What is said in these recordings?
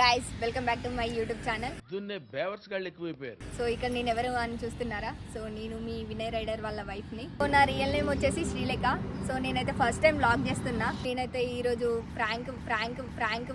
Guys welcome back to my YouTube channel దున్నే బేవర్స్ గాళ్ళు ఎక్కువైపోయారు. సో ఇక్కడ నేను ఎవరు అని చూస్తున్నారా? సో నేను మీ వినయ్ రైడర్ వాళ్ళ వైఫ్ని. సో నా రియల్ నేమ్ వచ్చేసి శ్రీలేఖ. సో నేనైతే ఫస్ట్ టైం బ్లాగ్ చేస్తున్నా. నేనైతే ఈ రోజు ఫ్రాంక్ ఫ్రాంక్ ఫ్రాంక్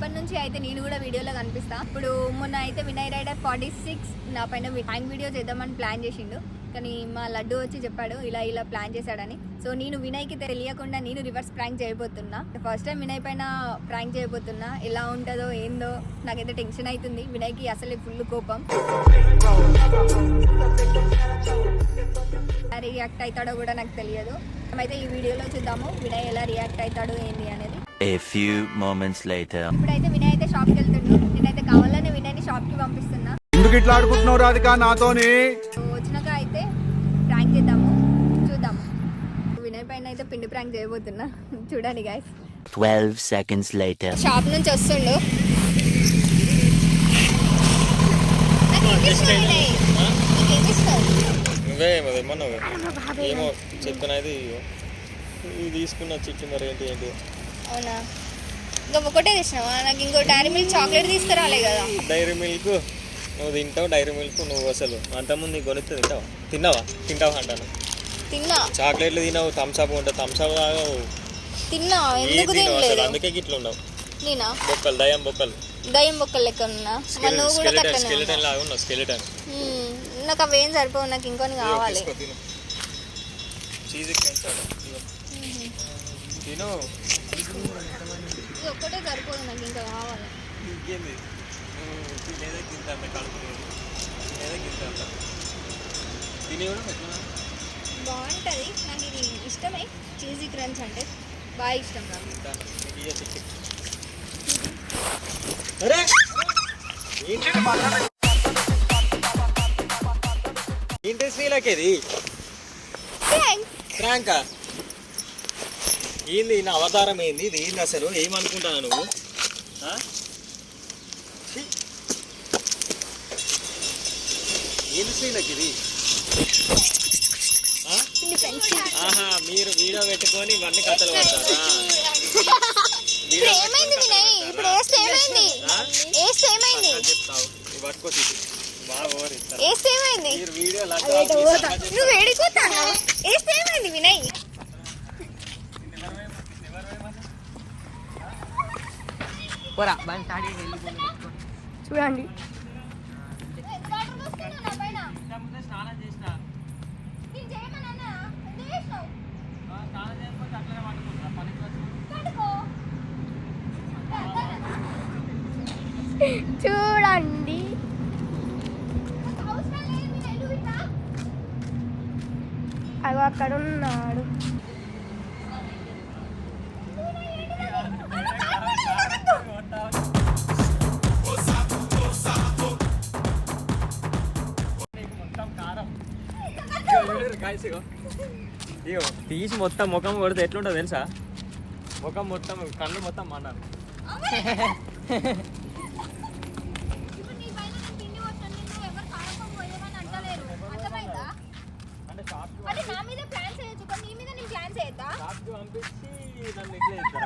ఇప్పటి నుంచి అయితే నేను కూడా వీడియోలో కనిపిస్తా. ఇప్పుడు మొన్న అయితే వినయ్ రైడర్ ఫార్టీ సిక్స్ నా పైన హ్యాంగ్ వీడియో చేద్దామని ప్లాన్ చేసిండు. కానీ మా లడ్డు వచ్చి చెప్పాడు ఇలా ఇలా ప్లాన్ చేశాడని. సో నేను వినయ్కి తెలియకుండా నేను రివర్స్ ప్రాంక్ చేయబోతున్నా. ఫస్ట్ టైం వినయ్ పైన ప్రాంక్ చేయబోతున్నా. ఎలా ఉంటుందో ఏందో నాకైతే టెన్షన్ అవుతుంది వినయ్కి అసలే ఫుల్ కోపం. రియాక్ట్ అవుతాడో కూడా నాకు తెలియదు. మేమైతే ఈ వీడియోలో చూద్దాము వినయ్ ఎలా రియాక్ట్ అవుతాడు ఏంది అనేది. A few moments later. ఇప్పుడైతే వినయ్ అయితే షాప్కి వెళ్తుండు. నేనైతే కావాలని వినయ్ని షాప్కి పంపిస్తున్నా. ఎందుకు ఇట్లా ఆడుకుంటున్నావు రాధిక నాతోని? వచ్చినాక అయితే ప్రాంక్ చేద్దాము. చూద్దాం. వినయ్ పైన అయితే పిండి ప్రాంక్ చేయబోతున్నా. చూడండి గాయస్ 12 seconds later. షాప్ నుంచి వస్తుండు. నాకు ఏం ఇష్టం వినయ్? నీకు ఏం ఇష్టం? నువ్వే ఏమన్నావు? ఏమో చెప్పినది ఇది తీసుకున్న చిట్టి మరి ఏంటి ఏంటి? అవునా? ఇంకా ఒకటే తెచ్చినావా? నాకు ఇంకో డైరీ మిల్క్ చాక్లెట్ తీసుకురాలే కదా. డైరీ మిల్క్ నువ్వు తింటావు డైరీ మిల్క్ నువ్వు అసలు. అంతకుముందు నీకు కొనిస్తే తింటావా? తిన్నావా? తింటావా అంటాను. తిన్నా. చాక్లెట్లు తినవు థమ్స్అప్ ఉంటుంది థమ్స్అప్ తాగవు తిన్నా ఏం ఎందుకు తినలేదు? అందుకే గిట్ల ఉండవు నేనా? బొక్కలు దయం బొక్కలు. దయ్యం బొక్కలు లెక్క ఉన్నా? నువ్వు కూడా స్కెలిటన్ కట్టనే స్కెలిటన్ లాగా ఉన్నావు స్కెలిటన్. నాకు అవేం సరిపోవు నాకు ఇంకొని కావాలి. చీజ్ తిను. ఇది ఒక్కటే సరిపోదు నాకు ఇంకా కావాలి. ఇంకేంది? తినేదే గింత అంత కడుపు లేదు తినేదే గింత అంత. తిని కూడా బాగుంటుంది నాకు ఇది ఇష్టమే. చీజీ క్రంచ్ అంటే బాగా ఇష్టం నాకు. తింటా. నీకు ఇయ్య చిక్కి అరే! ఏంటి శ్రీలకేది? ప్రాంక ఏంది నా అవతారం ఏంది? ఇది ఏంది అసలు? ఏమనుకుంటాను నువ్వు. ఏంది శ్రీలకి ఇది? ఆహా మీరు వీడియో పెట్టుకొని ఇవన్నీ కథలు పడతారా? ఏమైంది వినయ్? ఇప్పుడు ఏమైంది? చెప్తావు. నువ్వు వేడిపోతాను ఏమైంది వినయ్? చూడండి. చూడండి. అవి అక్కడ ఉన్నాడు ఇగో. తీసి మొత్తం ముఖం కొడితే ఎట్లుంటుంది తెలుసా? ముఖం మొత్తం కళ్ళు మొత్తం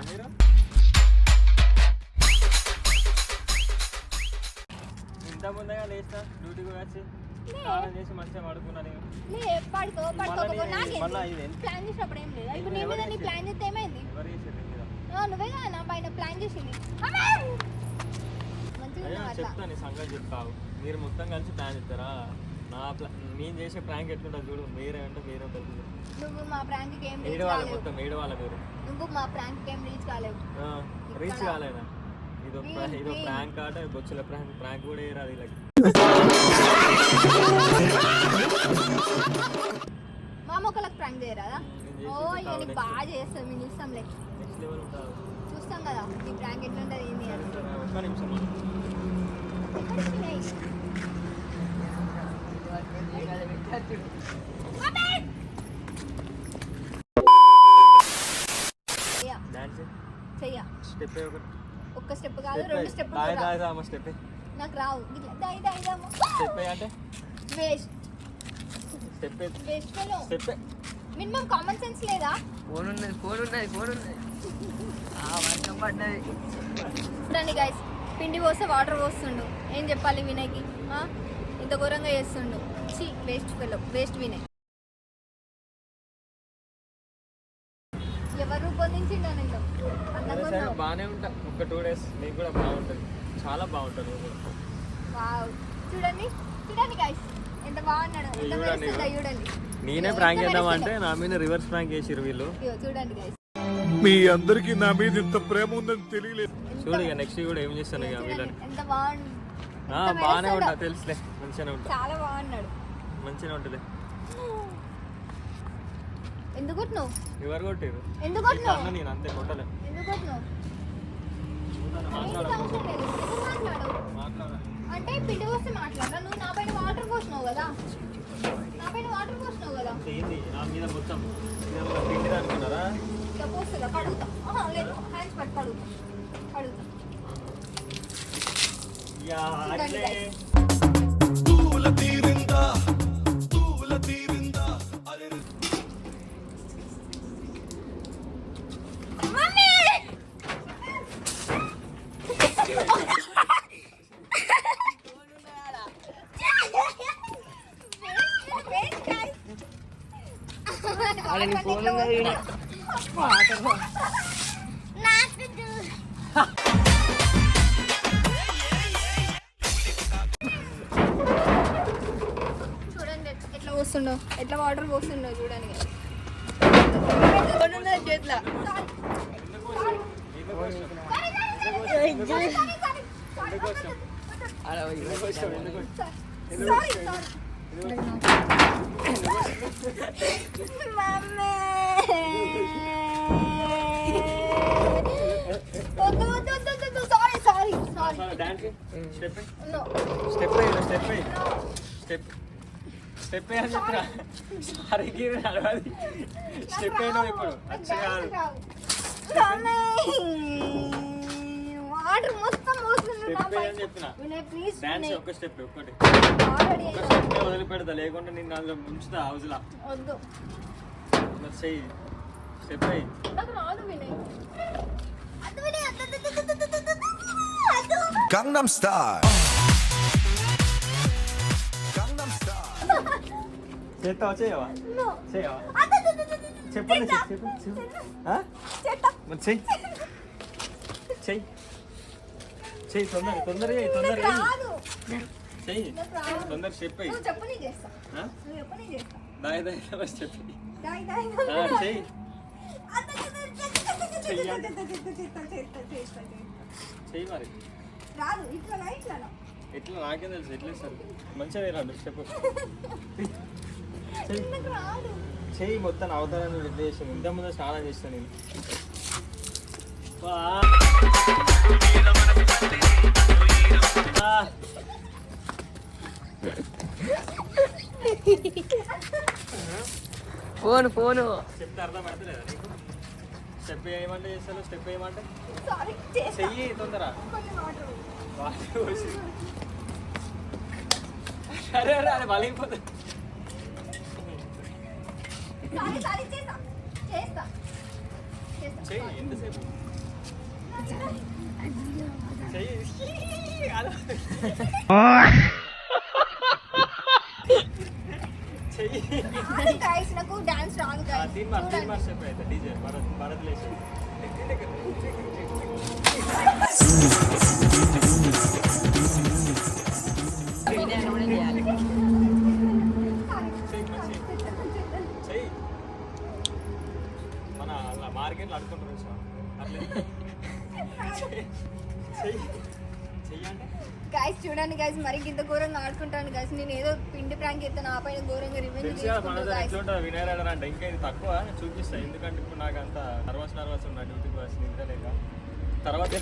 మీరు? ఇంత ముందుగా లేస్తా డ్యూటీకి వచ్చి స్నానం చేసి మంచిగా పడుకున్నా నేను. లే పడుకో? ప్లాన్ చేసినప్పుడు ఏం లేదా? ఇప్పుడు నీ ఎవరు మీద నీ చేసింది? ప్లాన్ చేస్తే ఏమైంది? ఎవరు చేసారు మీద ఆ, నువ్వే కదా నా పైన ప్లాన్ చేసింది. మంచిగా అయ్యో ఉన్నావు అట్లా చెప్తాను నీ సంగతి చెప్తావు మీరు మొత్తం కలిసి ప్లాన్ ఇస్తారా నా నేను చేసే ప్రాంక్ ఎట్లుంటుంది చూడు. మీరే అంటే మీరే ఉంటుంది నువ్వు మా ప్రాంక్ ఏం రీచ్ ఏడు వాళ్ళ కాలేవు మొత్తం మీరు. నువ్వు మా ప్రాంక్ ఏం రీచ్ కాలేవు రీచ్ కాలేదా? ఇదో ఇదో ప్రాంక్ ఆట బొచ్చుల ప్రాంక్ ప్రాంక్ కూడా ఏరాదు వీళ్ళకి. మా మొక్కలకు ప్రాంక్ చేయరాదా? ఓ నీకు. బాగా చేస్తాం నెక్స్ట్ లెవెల్ ఉంటుంది చూస్తాం కదా నీ ప్రాంక్ ఎట్లుంటుంది ఏంది ఒక్క నిమిషం. చెయ్య. స్టెప్ ఒకటి. ఒక్క స్టెప్ కాదు రెండు స్టెప్ దాయి దాయి దామ స్టెప్ నాకు రావు. ఇట్లా దాయి దాయి దాము స్టెప్ అంటే? Waste step waste step minimum common sense లేదా? ఫోన్ ఉన్నది ఫోన్ ఉన్నది ఫోన్ ఉన్నది. చూడండి గైస్ పిండి పోస్తే వాటర్ పోస్తుండు. ఏం చెప్పాలి వినయ్కి? ఆ? ఇంత ఘోరంగా చేస్తుండు. చి వేస్ట్ ఫెలో వేస్ట్ వినయ్. ఎవరు రూపొందించిండు అని ఉన్నావు బాగానే ఉంటా. ఒక టూ డేస్ నీకు కూడా బాగుంటుంది. చాలా బాగుంటుంది నువ్వు కూడా. వావ్. చూడండి. చూడండి గైస్ ఎంత బాగున్నాడు. ఎంత చూడండి, మెరుస్తుందో చూడండి. నేనే ప్రాంక్ చేద్దామంటే మెరుస్తుందో. నా మీద రివర్స్ ప్రాంక్ చేసిరు వీళ్ళు. ఇదిగో చూడండి గైస్ మీ అందరికి నా మీద ఇంత ప్రేమ ఉందని తెలియలేదు. చూడు ఇక నెక్స్ట్ కూడా ఏం చేస్తాను ఇక వీళ్ళని. ఎంత బాగుంది బాగానే. ఉంటా తెలుసులే. మంచిగానే ఉంటా. చాలా బాగున్నాడు. మంచిగానే ఉంటుంది. ఎందుకు కొట్టినావు? ఎవరు కొట్టారు ఎందుకు కొట్టినావు? నేను అంతే కొట్టలే. ఎందుకు కొట్టినావు? అంటే పిండి పోస్తే మాట్లాడరా? నువ్వు నా పైన వాటర్ పోసినావు కదా? నా పైన వాటర్ పోసినావు కదా? ఏంది? నా మీద మొత్తం పిండిది అనుకున్నారా ఇట్లా పోస్తుందా? కడుగుతా. లేదు. హ్యాండ్స్ పట్టి కడుగుతా. కడుగుతా. యా, అట్లే. guys. మమ్మీ ఎట్లా పోస్తుండో ఎట్లా వాటర్ పోస్తుండో చూడండి చేతిలో sari dance step no. Step అయ్యి స్టెప్ స్టెప్. స్టెప్ చెప్పిన సారీకి నడవాలి స్టెప్ అయినావు ఇప్పుడు. అచ్చ కాదు. వాటర్ మొత్తం పోతుంది స్టెప్ అని చెప్పిన? ఒక్క స్టెప్ ఒక్కటి. ఆల్రెడీ ఒక్క స్టెప్ వదిలిపెడతా. లేకుంటే నిన్ను అందులో ఉంచుతా హౌస్లా వద్దు. మరి చెయ్యి. స్టెప్ అయ్యి. అద్దు. గంగం స్టార్ గంగం స్టార్ చేస్తావా చేయవా No. చేయవా అద్దు, అద్దు, అద్దు, అద్దు, అద్దు. చెప్పండి చేస్తా. చెప్పు చెప్పు చేస్తా. ఆ? చేస్తా. మరి చెయ్యి చెయ్యి చెయ్యి తొందర తొందరగా చెయ్యి, తొందరగా నాకు చెయ్యి. రాదు చెయ్యి నాకు రాదు. తొందర స్టెప్ అయ్యి నువ్వు చెప్పు నేను చేస్తా? నువ్వు చెప్పు నేను చేస్తా దాయి దాయి స్టెప్ అయ్యి దాయి దాయి చెయ్యి. చెయ్యి మరి రాదు ఇట్లా ఇట్లా ఎట్లా? నాకేం తెలుసు ఎట్లా ఇస్తారు? మంచిగా స్టెప్ చెయ్యి మొత్తం అవతారం నువ్వు ఎట్లా చేసాను ఇంత ముందు స్నానం చేస్తాను నేను. Phone phone. చెప్తే అర్థం అవుతలేదా నీకు? స్టెప్ ఏమంటే చేస్తాను స్టెప్ సారీ చేస్తా. చెయ్యి తొందర పోసి. అరే బలిగిపోతుంది సారీ సారీ చెయ్యి ఎంతసేపు? చెయ్యి. guys, నాకు డాన్స్ రాదు guys. తీన్ మార్ తీన్. మార్ స్టెప్ అయితే డీజే భరత్ భరత్ లేచి చెయ్యి మంచి చెయ్యి మన అలా మార్కెట్లో అడుకుంటారు చూసావా? అట్లే గైస్ చూడండి గైస్ మరి ఇంత ఘోరంగా ఆడుకుంటాను గైస్ నేను ఏదో పిండి ప్రాంక్ చేస్తాను ఆ పైన ఘోరంగా రివెంజ్ తెలుసు కదా మన తీసుకుంటాను దగ్గర గైస్ ఎట్లుంటుంది వినయ్ రైడర్ అంటే ఇంకా ఇది తక్కువ చూపిస్తా. ఎందుకంటే ఇప్పుడు నాకు అంత నర్వస్ నర్వస్ ఉన్నా డ్యూటీకి వచ్చి నిద్రలేక తర్వాత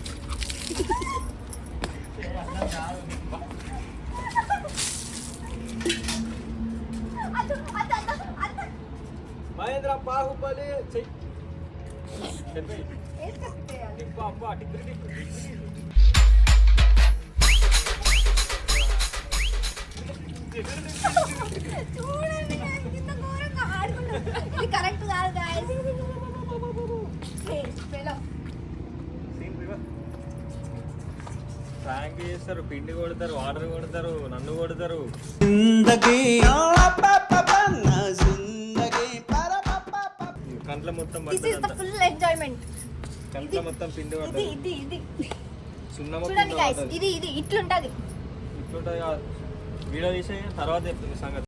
మహేంద్ర బాహుబలి చెయ్యి అప్ప టిక్కు టిక్కు చూడండి ఇంత ఘోరంగా ఆడుకుంటాను ఇది కరెక్ట్ కాదు గాయస్ ప్రాంక్ చేస్తారు పిండి కొడతారు వాటర్ కొడతారు నన్ను కొడతారు. కంట్లో మొత్తం ఫుల్ ఎంజాయ్మెంట్ కంట్లో మొత్తం పిండి ఇది పడుతుంది ఇది ఇది. సున్నమ చూడండి పిండి గైస్ పడుతుంది ఇది ఇది ఇట్లుంటది. ఇట్లుంటుంది కాదు. వీడియో తీసి తర్వాత చెప్తుంది సంగతి.